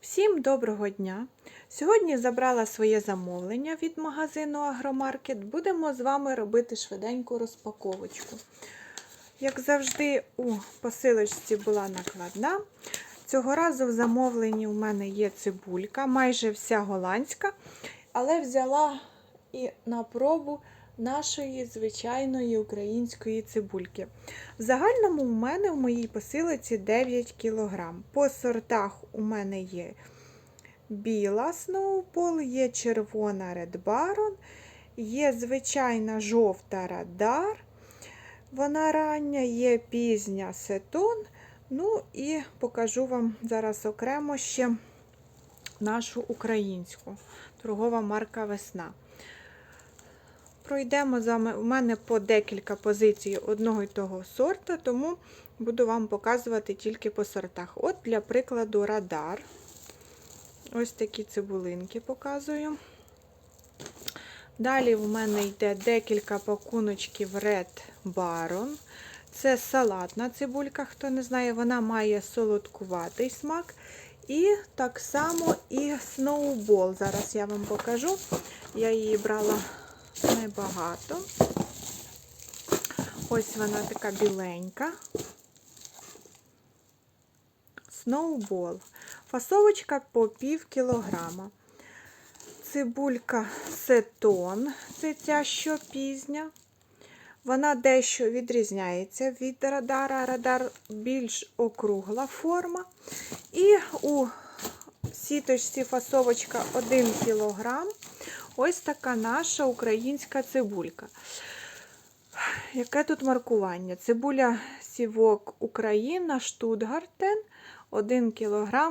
Всім доброго дня! Сьогодні забрала своє замовлення від магазину Агромаркет. Будемо з вами робити швиденьку розпаковочку. Як завжди, у посилочці була накладна. Цього разу в замовленні у мене є цибулька, майже вся голландська, але взяла і на пробу нашої звичайної української цибульки. В загальному у мене в моїй посилиці 9 кг. По сортах у мене є біла Snowball, є червона Red Baron, є звичайна жовта Радар. Вона рання, є пізня сетон. Ну і покажу вам зараз окремо ще нашу українську торгова марка Весна. Пройдемо з вами. У мене по декілька позицій одного і того сорта, тому буду вам показувати тільки по сортах. От, для прикладу, радар. Ось такі цибулинки показую. Далі в мене йде декілька пакуночків Red Baron. Це салатна цибулька, хто не знає, вона має солодкуватий смак. І так само і Snowball. Зараз я вам покажу. Я її брала небагато. Ось вона така біленька. Snowball. Фасовочка по пів кілограма. Цибулька сетон, це ця що пізня. Вона дещо відрізняється від радара. Радар більш округла форма. І у сіточці фасовочка 1 кг. Ось така наша українська цибулька. Яке тут маркування? Цибуля сівок Україна, Штутгартен, 1 кг.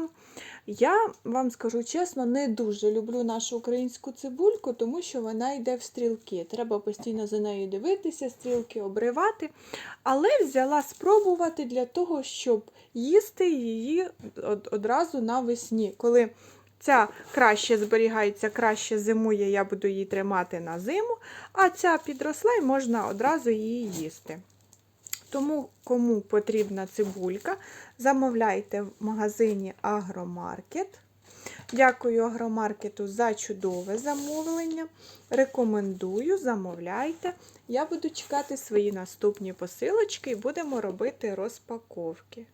Я вам скажу чесно, не дуже люблю нашу українську цибульку, тому що вона йде в стрілки. Треба постійно за нею дивитися, стрілки обривати. Але взяла спробувати для того, щоб їсти її одразу навесні. Коли ця краще зберігається, краще зимує, я буду її тримати на зиму, а ця підросла і можна одразу її їсти. Тому, кому потрібна цибулька, замовляйте в магазині Агромаркет. Дякую Агромаркету за чудове замовлення. Рекомендую, замовляйте. Я буду чекати свої наступні посилочки і будемо робити розпаковки.